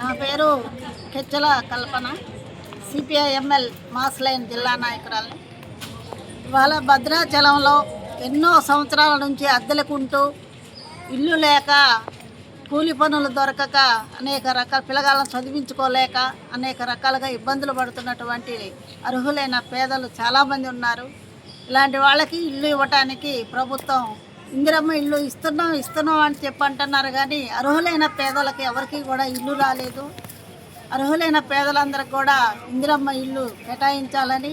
నా పేరు కెచ్చల కల్పన CPIML Mass Line జిల్లా నాయకురాలు. ఇవాళ భద్రాచలంలో ఎన్నో సంవత్సరాల నుంచి అద్దెలకుంటూ ఇల్లు లేక కూలి పనులు దొరకక అనేక రకాల పిల్లగాలను చదివించుకోలేక అనేక రకాలుగా ఇబ్బందులు పడుతున్నటువంటి అర్హులైన పేదలు చాలామంది ఉన్నారు. ఇలాంటి వాళ్ళకి ఇల్లు ఇవ్వటానికి ప్రభుత్వం ఇందిరమ్మ ఇల్లు ఇస్తున్నాం ఇస్తున్నాం అని చెప్పి అంటున్నారు కానీ అర్హులైన పేదలకు ఎవరికి కూడా ఇల్లు రాలేదు. అర్హులైన పేదలందరికి కూడా ఇందిరమ్మ ఇల్లు కేటాయించాలని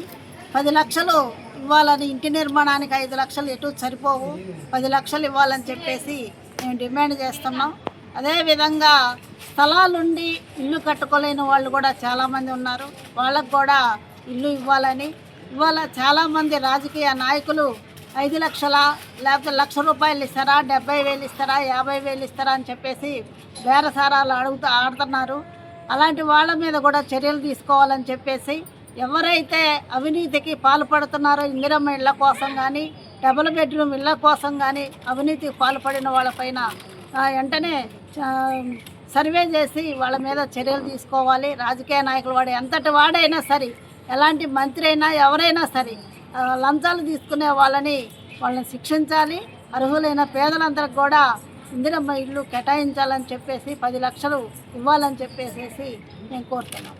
పది లక్షలు ఇవ్వాలని ఇంటి నిర్మాణానికి ఐదు లక్షలు ఎటు సరిపోవు పది లక్షలు ఇవ్వాలని చెప్పేసి మేము డిమాండ్ చేస్తున్నాం. అదేవిధంగా స్థలాలుండి ఇల్లు కట్టుకోలేని వాళ్ళు కూడా చాలామంది ఉన్నారు. వాళ్ళకు కూడా ఇల్లు ఇవ్వాలని ఇవాళ చాలామంది రాజకీయ నాయకులు ఐదు లక్షల లేకపోతే లక్ష రూపాయలు ఇస్తారా డెబ్బై వేలు ఇస్తారా యాభై వేలు ఇస్తారా అని చెప్పేసి బేరసారాలు అడుగుతూ ఆడుతున్నారు. అలాంటి వాళ్ళ మీద కూడా చర్యలు తీసుకోవాలని చెప్పేసి ఎవరైతే అవినీతికి పాల్పడుతున్నారో ఇందిరమ్మ ఇళ్ళ కోసం కానీ డబుల్ బెడ్రూమ్ ఇళ్ళ కోసం కానీ అవినీతికి పాల్పడిన వాళ్ళపైన వెంటనే చ- సర్వే చేసి వాళ్ళ మీద చర్యలు తీసుకోవాలి. రాజకీయ నాయకులు వాడు ఎంతటి వాడైనా సరే ఎలాంటి మంత్రి అయినా ఎవరైనా సరే లంచాలు తీసుకునే వాళ్ళని వాళ్ళని శిక్షించాలి. అర్హులైన పేదలందరికి కూడా ఇందిరమ్మ ఇల్లు కేటాయించాలని చెప్పేసి పది లక్షలు ఇవ్వాలని చెప్పేసి నేను కోరుతున్నాం